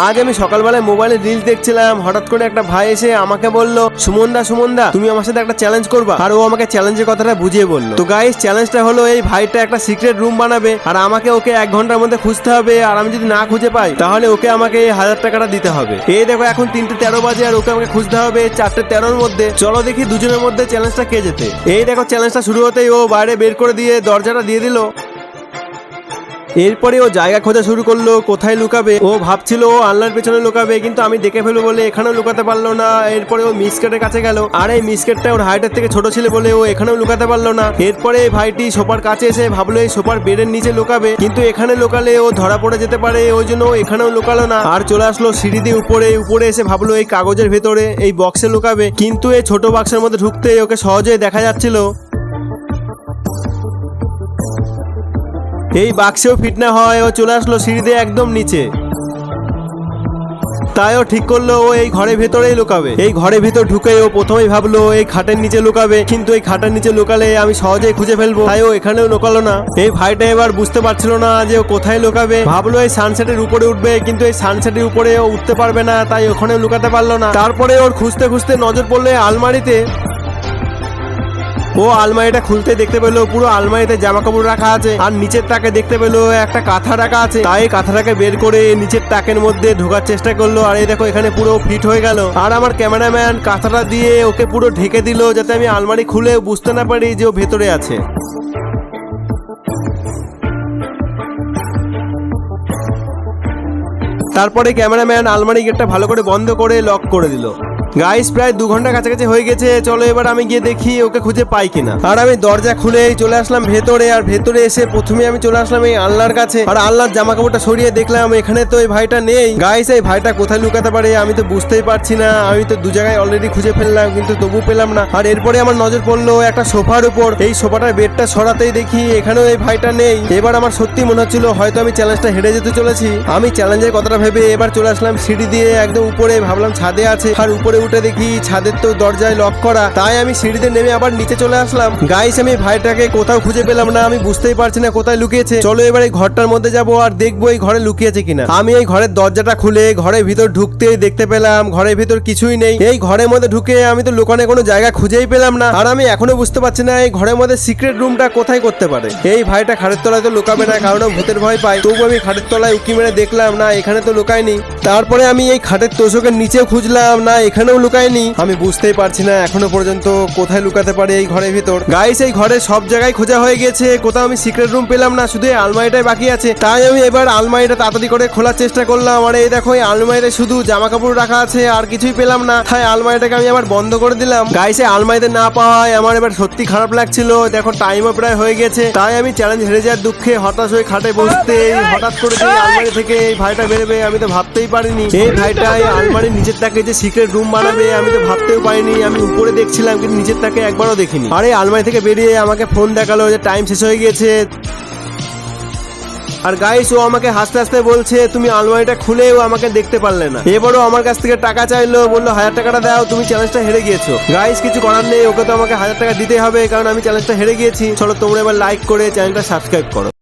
আজ আমি সকালবেলায় মোবাইলে রিলস দেখছিলাম। হঠাৎ করে একটা ভাই এসে আমাকে বলল, সুমনদা সুমনদা, তুমি আমার সাথে একটা চ্যালেঞ্জ করবা। আর ও আমাকে চ্যালেঞ্জের কথাটা বুঝিয়ে বলল। তো গাইস চ্যালেঞ্জটা হলো এই ভাইটা একটা সিক্রেট রুম বানাবে আর আমাকে ওকে এক ঘণ্টার মধ্যে খুঁজতে হবে আর আমি যদি না খুঁজে পাই, তাহলে ওকে আমাকে এই হাজার টাকাটা দিতে হবে। এই দেখো, এখন তিনটে তেরো বাজে আর ওকে আমাকে খুঁজতে হবে চারটে তেরোর মধ্যে। চলো দেখি দুজনের মধ্যে চ্যালেঞ্জটা কে যেতে এই দেখো চ্যালেঞ্জটা শুরু হতেই ও বাইরে বের করে দিয়ে দরজাটা দিয়ে দিল। এরপরে ও জায়গা খোঁজা শুরু করল, কোথায় লুকাবে? ও ভাবছিল ও আলনার পেছনে লুকাবে, কিন্তু আমি দেখে ফেলব বলে এখানেও লুকাতে পারল না। এরপরে ও মিসকেটের কাছে গেল। আর এই মিসকেটটা ওর হাইটের থেকে ছোট ছিল বলে ও এখানেও লুকাতে পারল না। এরপরে ভাইটি সোপার কাছে এসে ভাবলো, এই সোপার বেডের নিচে লুকাবে। কিন্তু এখানে লোকালে ও ধরা পড়ে যেতে পারে, ওই জন্য ও এখানেও লুকালো না। আর চলে আসলো সিঁড়ি দিয়ে উপরে উপরে এসে ভাবলো, এই কাগজের ভেতরে, এই বক্সে লুকাবে। কিন্তু এই ছোট বাক্সের মধ্যে ঢুকতে ওকে সহজেই দেখা যাচ্ছিল। এই বাক্সেও ফিট না হয় ও চলে আসলো সিঁড়ি দিয়ে একদম নিচে। তাই ও ঠিক করল ও এই ঘরের ভেতরেই লুকাবে। এই ঘরের ভেতর ঢুকে ও প্রথমেই ভাবলো এই খাটের নিচে লুকাবে, কিন্তু এই খাটের নিচে লুকালে আমি সহজেই খুঁজে ফেলব। তাই ও এখানেও লুকালো না। এই ভাইটা এবার বুঝতে পারছিল না যে ও কোথায় লুকাবে। ভাবলো এই সানসেটের উপরে উঠবে, কিন্তু এই সানসেটের উপরে ও উঠতে পারবে না, তাই ওখানে লুকাতে পারল না। তারপরে ওর খুঁজতে খুঁজতে নজর পড়ল আলমারিতে। ও আলমারিটা খুলতে দেখতে পেল পুরো আলমারিতে জামা কাপড় রাখা আছে, আর নিচের তাকে দেখতে পেল একটা কাঁথা রাখা আছে। তাই কাঁথাটাকে বের করে নিচের তাকের মধ্যে ঢোকার চেষ্টা করল, আর এই দেখো এখানে পুরো ফিট হয়ে গেল। আর আমার ক্যামেরাম্যান কাঁথাটা দিয়ে ওকে পুরো ঢেকে দিল, যাতে আমি আলমারি খুলে বুঝতে না পারি যে ও ভেতরে আছে। তারপরে ক্যামেরাম্যান আলমারি গেটটা ভালো করে বন্ধ করে লক করে দিল। গাইস প্রায় দু ঘণ্টা কাছাকাছি হয়ে গেছে। চলো এবার আমি গিয়ে দেখি ওকে খুঁজে পাই কিনা। আর আমি দরজা খুলে চলে আসলাম ভেতরে, আর ভেতরে এসে প্রথমে আমি চলে আসলাম এই আল্লাহর কাছে। আর আল্লাহর জামা কাপড়টা সরিয়ে দেখলাম, এখানে তো এই ভাইটা নেই। গাইস এই ভাইটা কোথায় লুকাতে পারে আমি তো বুঝতেই পারছি না। আমি তো দু জায়গায় অলরেডি খুঁজে ফেললাম, কিন্তু তবু পেলাম না। আর এরপরে আমার নজর পড়ল একটা সোফার উপর। এই সোফাটার বেডটা সরাতেই দেখি এখানেও এই ভাইটা নেই। এবার আমার সত্যি মনে হচ্ছিল হয়তো আমি চ্যালেঞ্জটা হেরে যেতে চলেছি। আমি চ্যালেঞ্জের কথাটা ভেবে এবার চলে আসলাম সিঁড়ি দিয়ে, একদম উপরে। ভাবলাম ছাদে আছে, আর উপরে উঠে দেখি ছাদের তো দরজায় লক করা। তাই আমি সিঁড়িতে নেমে আবার নিচে চলে আসলাম। গাইস আমি ভাইটাকে কোথাও খুঁজে পেলাম না, আমি বুঝতেই পারছি না কোথায় লুকিয়েছে। চলো এবার এই ঘরটার মধ্যে যাব আর দেখব এই ঘরে লুকিয়েছে কিনা। আমি এই ঘরের দরজাটা খুলে ঘরের ভিতর ঢুকতেই দেখতে পেলাম, ঘরের ভিতর কিছুই নেই। এই ঘরের মধ্যে ঢুকে আমি তো লুকানোর কোনো জায়গা খুঁজেই পেলাম না। আর আমি এখনও বুঝতে পারছি না এই ঘরের মধ্যে সিক্রেট রুমটা কোথায় করতে পারে। এই ভাইটা খাটের তলায় তো লুকাবে না, কারণ ভূতের ভয় পায়। তবু আমি খাটের তলায় উকি মেরে দেখলাম, না, এখানে তো লুকায়নি। তারপরে আমি এই খাটের তোষকের নিচে খুঁজলাম, না এখানেও লুকায়নি। আমি বুঝতেই পারছি না এখনও পর্যন্ত কোথায় লুকাতে পারে এই ঘরের ভিতর। গাইস এই ঘরে সব জায়গায় খোঁজা হয়ে গেছে। কোথাও আমি সিক্রেট রুম পেলাম না শুধু আলমারিটাই বাকি আছে। তাই আমি এবার আলমারিটা তাড়াতাড়ি করে খোলার চেষ্টা করলাম। আর এই দেখো এই আলমারিতে শুধু জামা কাপড় রাখা আছে আর কিছুই পেলাম না। তাই আলমারিটাকে আমি আবার বন্ধ করে দিলাম। গাইসে আলমারিতে না পাওয়ায় আমার এবার সত্যি খারাপ লাগছিল। দেখো টাইমও প্রায় হয়ে গেছে। তাই আমি চ্যালেঞ্জ হেরে যাওয়ার দুঃখে হতাশ হয়ে খাটে বসতে হঠাৎ করে যে আলমারি থেকে এই ভাইটা বেরোবে আমি তো ভাবতেই পারিনি। এই ভাইটা এই আলমারির নিচের তাকে যে সিক্রেট রুম বানাবে, আমি তো ভাবতেও পারিনি, আমি উপরে দেখছিলাম, কিন্তু নিচের তাকে একবারও দেখিনি। আরে, আলমারি থেকে বেরিয়ে আমাকে ফোন দেখাল যে টাইম শেষ হয়ে গিয়েছে। আর গাইস ও আমাকে হাসতে হাসতে বলছে, তুমি আলমারিটা খুলেও আমাকে দেখতে পারলে না। এবারও আমার কাছ থেকে টাকা চাইলো, বলল, হাজার টাকাটা দাও, তুমি চ্যালেঞ্জটা হেরে গিয়েছো। গাইস কিছু করার নেই, ওকে তো আমাকে হাজার টাকা দিতে হবে, কারণ আমি চ্যালেঞ্জটা হেরে গিয়েছি। চলো তোমরা এবার লাইক করে চ্যানেলটা সাবস্ক্রাইব করো।